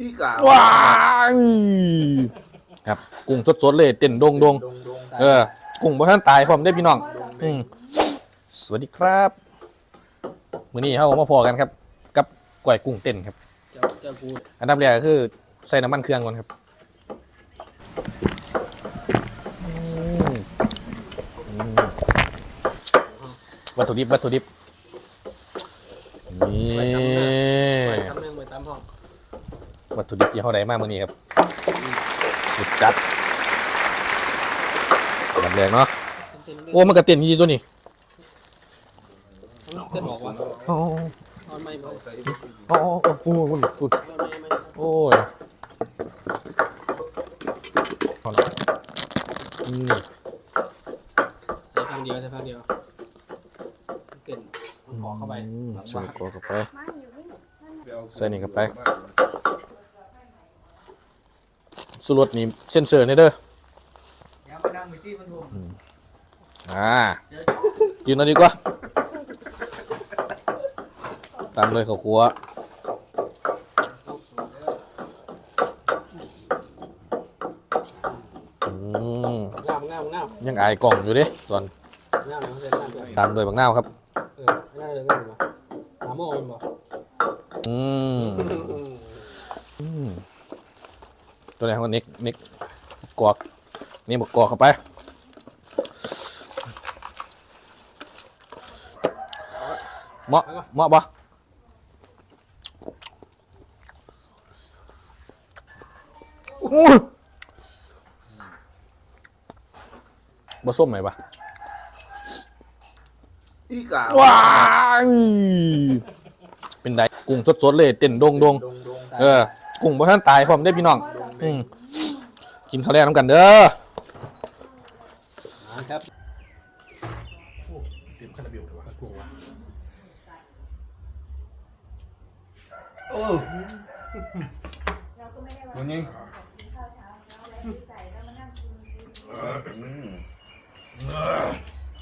อีกาว้ายครับกุ้งสดๆเลยเต้นโดงโดงดงดงๆเออกุ้งบ่ทันตายพร้อมได้อพี่น้องอืมสวัสดีครับมื้อนี้เฮามาพอกันครับ กับก้อยกุ้งเต้นครับ เจ้าเจ้ากูอันดับแรกก็คือใส่น้ำมันเครื่องก่อนครับอืมอืมวัตถุดิบวัตถุดิบนี่ไปทำแม่งไปตามห้อง วัตถุดิบยี่ห้อใดมากมื่อนี้ครับ สุดจัดอันดับแรกเนาะเต้นโอ้มันกระเตียนยี่ตัวนี้เต้นบอกว่าโอ้ออนไม่บอกโอ้โอ้โอ้โอ้โอ้โอ้ออนไม่ไม่โอ้ยเอาละอืมใส่ฟังเดียวใส่ฟังเดียวเต้นขอเข้าไปอืมหลังใส่บ้านกรอกเข้าไปใส่นี่เข้าไป สุรสนี่เส้นเซอร์นี่เด้อยังไม่นั่งไปที่มันรวมอ่ากินเอาดีกว่าตามเลยข้าวคั่วอืมงามงามงามยังอายกล่องอยู่เด้ตอนงามเนาะเต้นงามด้วยตามด้วยบักนาวครับเออง่ายเลยง่ายเลยหาโม่มันบอกอืมอืม ตัวไหนของนิกนิกกรอกนี่บักกรอกเข้าไปเหมาะเหมาะปะอู้ยบ่ส้มไหมปะอีกาว้ายเป็นไดกุ้งสดๆเลย เต้นโดงโดงดงดงๆเออกุ้งบ่ทันตายพร้อมได้อพี่น้อง อืมกินข้าวแรกน้ำกันเด้อครับเตรียมคาราเบลด้วยวะกูวะโอ้วันนี้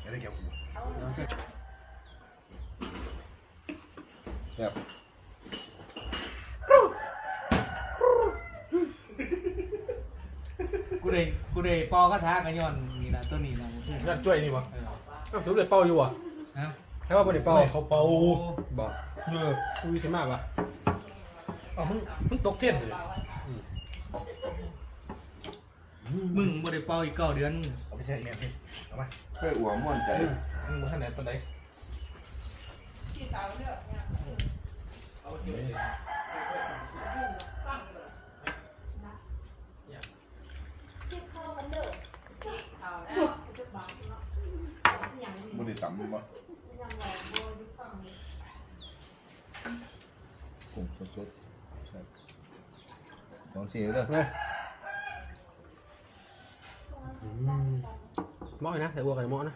อะไรเกี่ยวกับแบบ กูได้กูได้ปอคาถากันย้อนนี่นะตัวนี้นะนั่นช่วยนี่วะอ้าวทุบเลยเป่าอยู่วะฮะให้ว่าบ่ได้เป่าเขาเป่าบ่เออคุยกันมากวะอ้าวมึงมึงตกเทียนเลยมึงบ่ได้เป่าอีกเก้าเดือนเอาไปใช่เนี่ยพี่เอามาเพื่อหัวม่วนใจมึงบ่ทันไหนปานใดบุ ได้ต่ำบ่กลุ่มสดๆใช่สองสี่เด้อหม้อนะใส่บัวไก่หม้อนะ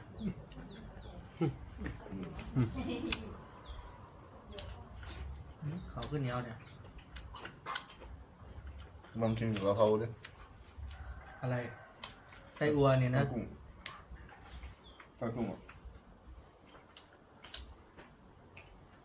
เขาขึ้นเหนียวเนี่ยลองชิมกับเขาด้วยอะไรไส้อัวเนี่ยนะ กุ้งไฟกุ้งอะ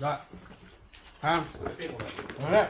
เลย